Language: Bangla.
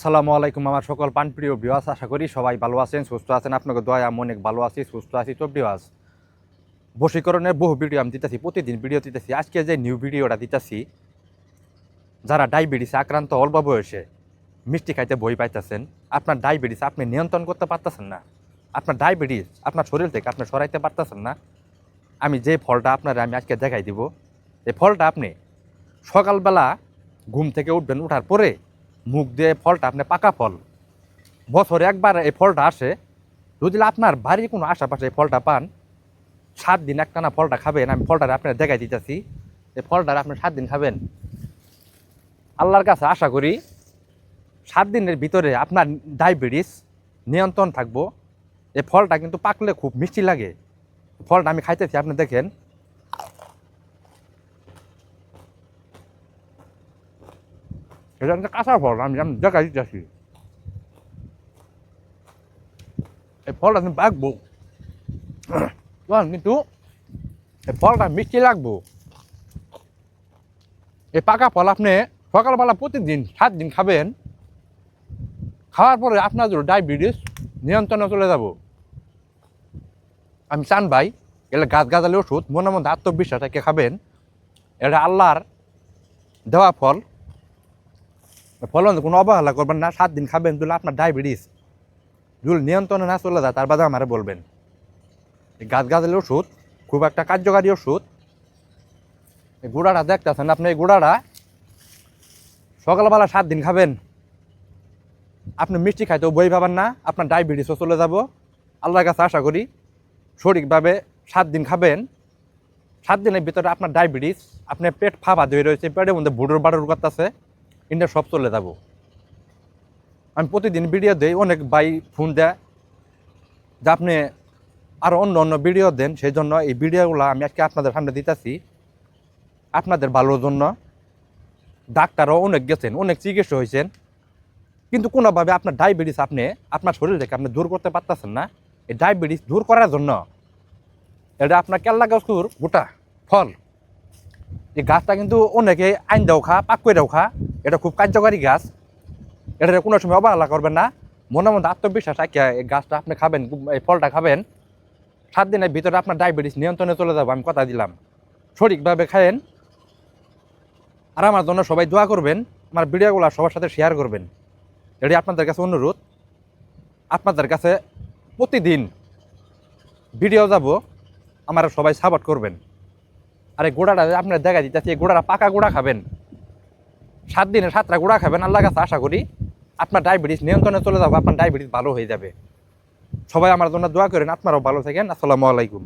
আসসালামু আলাইকুম আমার সকল পানপ্রিয় বিওয়াস আশা করি সবাই ভালো আছেন, সুস্থ আছেন। আপনাকে দয়া, আমি অনেক ভালো আছি, সুস্থ আছি। তো বিওয়াস বশীকরণের বহু ভিডিও আমি দিতেছি, প্রতিদিন ভিডিও দিতেছি। আজকে যে নিউ ভিডিওটা দিতেছি, যারা ডায়াবেটিসে আক্রান্ত অল্প বয়সে মিষ্টি খাইতে বই পাইতেছেন, আপনার ডায়াবেটিস আপনি নিয়ন্ত্রণ করতে পারতেছেন না। আপনার ডায়াবেটিস আপনার শরীর থেকে আপনি সরাইতে পারতেছেন না। আমি যে ফলটা আপনারা আমি আজকে দেখাই দিব এই ফলটা আপনি সকালবেলা ঘুম থেকে উঠবেন, উঠার পরে মুখ দিয়ে ফলটা আপনি পাকা ফল। বছরে একবার এই ফলটা আসে। যদি আপনার বাড়ির কোনো আশেপাশে এই ফলটা পান, সাত দিন একটানা ফলটা খাবেন। আমি ফলটা আপনার দেখাই দিতেছি। এই ফলটা আপনি সাত দিন খাবেন। আল্লাহর কাছে আশা করি সাত দিনের ভিতরে আপনার ডায়াবেটিস নিয়ন্ত্রণ থাকব। এই ফলটা কিন্তু পাকলে খুব মিষ্টি লাগে। ফলটা আমি খাইতেছি, আপনি দেখেন। এটা একটা কাঁচা ফল আমি দেখা এই ফলটা কিন্তু? কিন্তু এই ফলটা মিষ্টি লাগবো এই পাকা ফল আপনি সকালবেলা প্রতিদিন সাত দিন খাবেন খাওয়ার পরে আপনার ডায়াবেটিস নিয়ন্ত্রণে চলে যাব আমি চান ভাই এলে গাছ গাছালি ওষুধ মনে মধ্যে আত্মবিশ্বাস রেখে খাবেন এটা আল্লাহর দেওয়া ফল ফলন কোনো অবহেলা করবেন না, সাত দিন খাবেন তাহলে আপনার ডায়াবেটিস যদি নিয়ন্ত্রণে না চলে যায়, তার বাদে আমারে বলবেন। গাছ গাছালি ওষুধ, খুব একটা কার্যকারী ওষুধ। এই গুঁড়াটা দেখতেছেন আপনি, এই গুঁড়াটা সকালবেলা সাত দিন খাবেন। আপনি মিষ্টি খাইতেও বই পাবেন না, আপনার ডায়াবেটিসও চলে যাব। আল্লাহর কাছে আশা করি সঠিকভাবে সাত দিন খাবেন। সাত দিনের ভিতরে আপনার ডায়াবেটিস আপনার পেট ফাঁপা ধরে রয়েছে, পেটের মধ্যে বুড়োর বাড়ুর করতেছে। ইন্ডিয়া সব চলে যাব। আমি প্রতিদিন ভিডিও দেই, অনেক বাই ফোন দেয় যে আপনি আরও অন্য অন্য ভিডিও দেন, সেই জন্য এই ভিডিওগুলো আমি আজকে আপনাদের সামনে দিতেছি। আপনাদের ভালোর জন্য। ডাক্তারও অনেক গেছেন, অনেক চিকিৎসা হয়েছেন। কিন্তু কোনোভাবে আপনার ডায়াবেটিস আপনি, আপনার শরীর থেকে আপনি দূর করতে পারতেছেন না। এই ডায়াবেটিস দূর করার জন্য এটা আপনার কেল্লা গাছকুর গোটা ফল। এই গাছটা কিন্তু অনেকে আইন দেও খা, পাক করে দেও খা। এটা খুব কার্যকারী গাছ। এটা কোনো সময় অবহেলা করবেন না। মনে মধ্যে আত্মবিশ্বাস রাখিয়া এই গাছটা আপনি খাবেন এই ফলটা খাবেন। সাত দিনের ভিতরে আপনার ডায়াবেটিস নিয়ন্ত্রণে চলে যাব, আমি কথা দিলাম। সঠিকভাবে খায়েন। আর আমার জন্য সবাই দোয়া করবেন, আমার ভিডিওগুলো সবার সাথে শেয়ার করবেন। এটি আপনাদের কাছে অনুরোধ। আপনাদের কাছে প্রতিদিন ভিডিও যাব, আমার সবাই সাপোর্ট করবেন। আর এই গোড়াটা আপনার দেখা দিতেছি, এই গোড়াটা পাকা গোড়া খাবেন। সাত দিনে সাতটা গুঁড়া খাবেন আল্লাহ কাছে আশা করি আপনার ডায়াবেটিস নিয়ন্ত্রণে চলে যাবে, আপনার ডায়াবেটিস ভালো হয়ে যাবে। সবাই আমার জন্য দোয়া করেন, আপনারাও ভালো থাকেন। আসসালামু আলাইকুম।